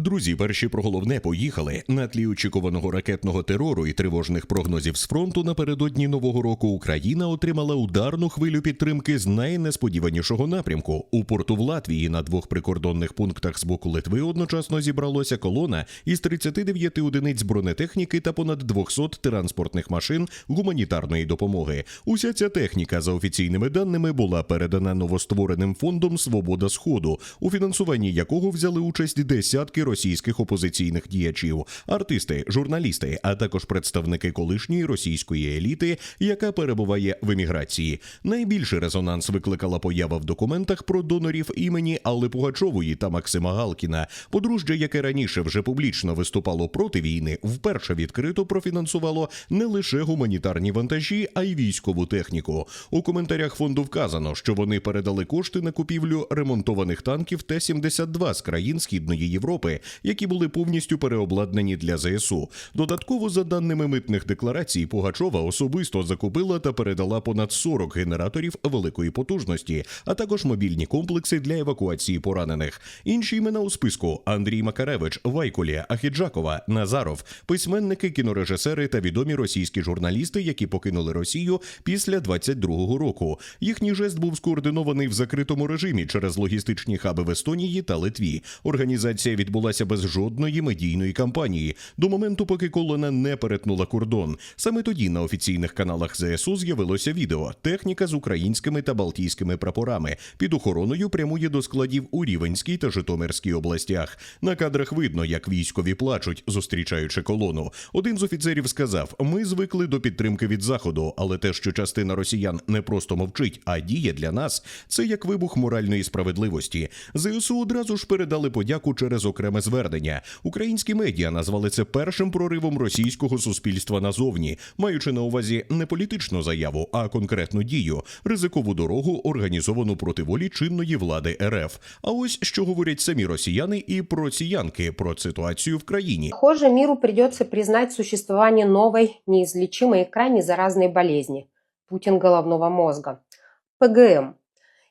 Друзі, перші про головне поїхали на тлі очікуваного ракетного терору і тривожних прогнозів з фронту напередодні нового року. Україна отримала ударну хвилю підтримки з найнесподіванішого напрямку. У порту в Латвії на двох прикордонних пунктах з боку Литви одночасно зібралося колона із 39 одиниць бронетехніки та понад 200 транспортних машин гуманітарної допомоги. Уся ця техніка, за офіційними даними, була передана новоствореним фондом Свобода Сходу, у фінансуванні якого взяли участь десятки російських опозиційних діячів, артисти, журналісти, а також представники колишньої російської еліти, яка перебуває в еміграції. Найбільший резонанс викликала поява в документах про донорів імені Алли Пугачової та Максима Галкіна. Подружжя, яке раніше вже публічно виступало проти війни, вперше відкрито профінансувало не лише гуманітарні вантажі, а й військову техніку. У коментарях фонду вказано, що вони передали кошти на купівлю ремонтованих танків Т-72 з країн Східної Європи, які були повністю переобладнані для ЗСУ. Додатково, за даними митних декларацій, Пугачова особисто закупила та передала понад 40 генераторів великої потужності, а також мобільні комплекси для евакуації поранених. Інші імена у списку: Андрій Макаревич, Вайкулія, Ахіджакова, Назаров, письменники, кінорежисери та відомі російські журналісти, які покинули Росію після 22-го року. Їхній жест був скоординований в закритому режимі через логістичні хаби в Естонії та Литві. Організація відбулася без жодної медійної кампанії до моменту, поки колона не перетнула кордон. Саме тоді на офіційних каналах ЗСУ з'явилося відео. Техніка з українськими та балтійськими прапорами під охороною прямує до складів у Рівенській та Житомирській областях. На кадрах видно, як військові плачуть, зустрічаючи колону. Один з офіцерів сказав: Ми звикли до підтримки від заходу, але те, що частина росіян не просто мовчить, а діє для нас, це як вибух моральної справедливості. ЗСУ одразу ж передали подяку через окреме звернення. Українські медіа назвали це першим проривом російського суспільства назовні, маючи на увазі не політичну заяву, а конкретну дію, ризикову дорогу, організовану проти волі чинної влади РФ. А ось що говорять самі росіяни і про просіянки про ситуацію в країні. Похоже, миру придется признать существование новой, неизлечимой и крайне заразной болезни – Путин головного мозга – ПГМ.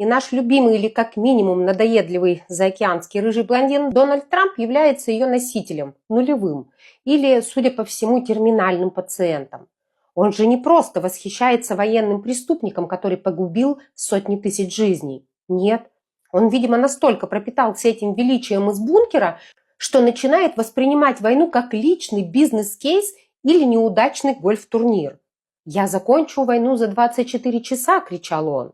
И наш любимый или как минимум надоедливый заокеанский рыжий блондин Дональд Трамп является ее носителем, нулевым, или, судя по всему, терминальным пациентом. Он же не просто восхищается военным преступником, который погубил сотни тысяч жизней. Нет, он, видимо, настолько пропитался этим величием из бункера, что начинает воспринимать войну как личный бизнес-кейс или неудачный гольф-турнир. «Я закончу войну за 24 часа!» – кричал он.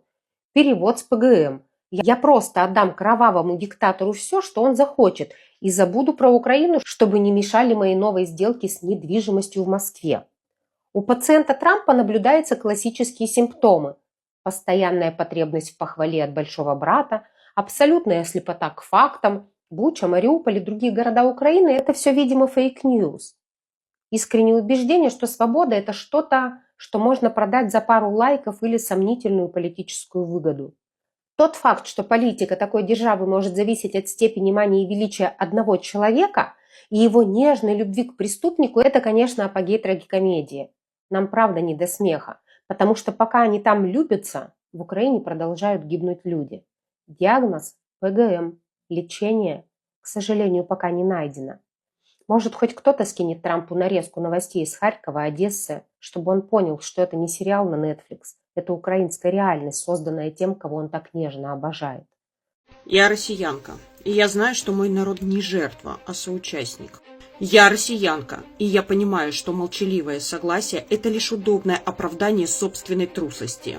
Перевод с ПГМ. «Я просто отдам кровавому диктатору все, что он захочет, и забуду про Украину, чтобы не мешали мои новые сделки с недвижимостью в Москве». У пациента Трампа наблюдаются классические симптомы. Постоянная потребность в похвале от большого брата, абсолютная слепота к фактам, Буча, Мариуполь и другие города Украины – это все, видимо, фейк-ньюс. Искреннее убеждение, что свобода – это что-то, что можно продать за пару лайков или сомнительную политическую выгоду. Тот факт, что политика такой державы может зависеть от степени мания и величия одного человека и его нежной любви к преступнику – это, конечно, апогей трагикомедии. Нам правда не до смеха, потому что пока они там любятся, в Украине продолжают гибнуть люди. Диагноз – ПГМ. Лечение, к сожалению, пока не найдено. Может, хоть кто-то скинет Трампу нарезку новостей из Харькова, Одессы, чтобы он понял, что это не сериал на Netflix, это украинская реальность, созданная тем, кого он так нежно обожает. Я россиянка, и я знаю, что мой народ не жертва, а соучастник. Я россиянка, и я понимаю, что молчаливое согласие – это лишь удобное оправдание собственной трусости.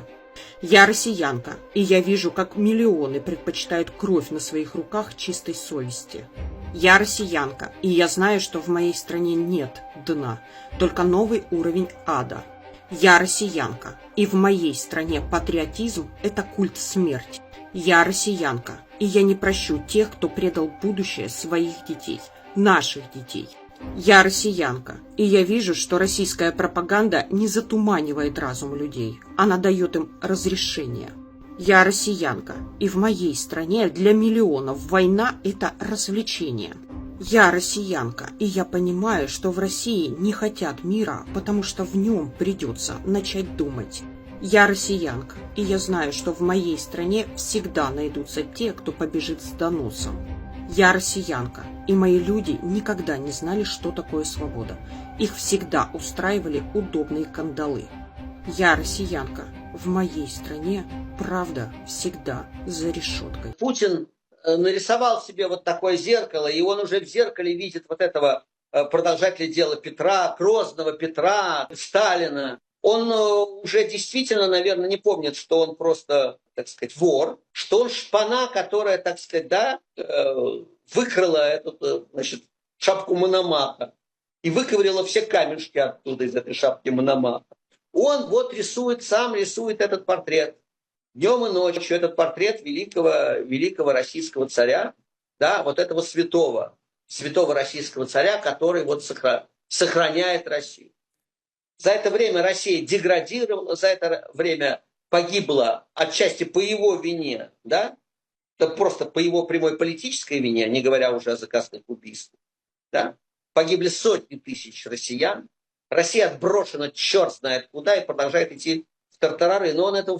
Я россиянка, и я вижу, как миллионы предпочитают кровь на своих руках чистой совести. Я россиянка, и я знаю, что в моей стране нет дна, только новый уровень ада. Я россиянка, и в моей стране патриотизм – это культ смерти. Я россиянка, и я не прощу тех, кто предал будущее своих детей, наших детей. Я россиянка, и я вижу, что российская пропаганда не затуманивает разум людей, она дает им разрешение. Я россиянка, и в моей стране для миллионов война – это развлечение. Я россиянка, и я понимаю, что в России не хотят мира, потому что в нем придется начать думать. Я россиянка, и я знаю, что в моей стране всегда найдутся те, кто побежит с доносом. Я россиянка, и мои люди никогда не знали, что такое свобода. Их всегда устраивали удобные кандалы. Я россиянка. В моей стране правда всегда за решеткой. Путин э, нарисовал себе вот такое зеркало, и он уже в зеркале видит вот этого э, продолжателя дела Петра, Грозного Петра, Сталина. Он э, уже действительно, наверное, не помнит, что он просто, так сказать, вор, что он шпана, которая, так сказать, да, выкрала эту, значит, шапку Мономаха и выковырила все камешки оттуда из этой шапки Мономаха. Он вот рисует, сам рисует этот портрет. Днем и ночью этот портрет великого, великого российского царя, да, вот этого святого, святого российского царя, который вот сохра- сохраняет Россию. За это время Россия деградировала, за это время погибла отчасти по его вине, да, это просто по его прямой политической вине, не говоря уже о заказных убийствах, да, погибли сотни тысяч россиян, Россия отброшена черт знает куда и продолжает идти в тартарары, но он этого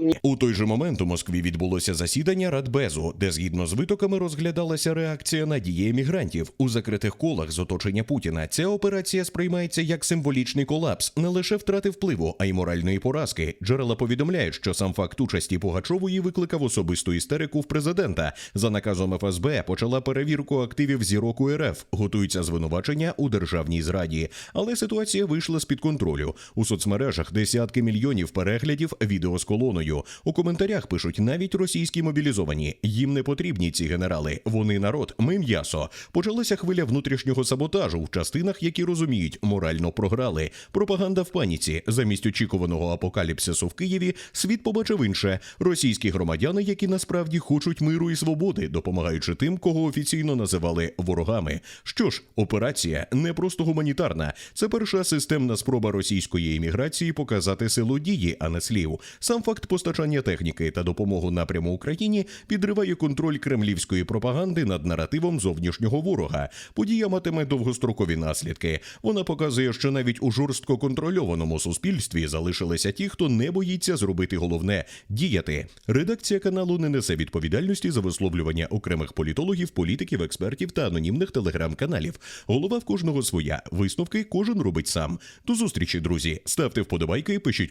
не У той же момент у Москві відбулося засідання Радбезу, де згідно з витоками розглядалася реакція на дії емігрантів у закритих колах з оточення Путіна. Ця операція сприймається як символічний колапс, не лише втрати впливу, а й моральної поразки. Джерела повідомляють, що сам факт участі Пугачової викликав особисту істерику в президента. За наказом ФСБ почала перевірку активів зірок УРФ. Готуються звинувачення у державній зраді. Але ситуація вийшла з під контролю. У соцмережах десятки мільйонів переглядів відео з колоною. У коментарях пишуть навіть російські мобілізовані. Їм не потрібні ці генерали. Вони народ, ми м'ясо. Почалася хвиля внутрішнього саботажу в частинах, які розуміють, морально програли. Пропаганда в паніці. Замість очікуваного апокаліпсису в Києві світ побачив інше: російські громадяни, які насправді хочуть миру і свободи, допомагаючи тим, кого офіційно називали ворогами. Що ж, операція не просто гуманітарна. Це перша системна спроба російської еміграції показати силу дії, а не слів. Сам факт постачання техніки та допомогу напряму Україні підриває контроль кремлівської пропаганди над наративом зовнішнього ворога. Подія матиме довгострокові наслідки. Вона показує, що навіть у жорстко контрольованому суспільстві залишилися ті, хто не боїться зробити головне діяти. Редакція каналу не несе відповідальності за висловлювання окремих політологів, політиків, експертів та анонімних телеграм-каналів. Голова в кожного своя. Висновки кожен робить сам. До зустрічі, друзі. Ставте вподобайки, пишіть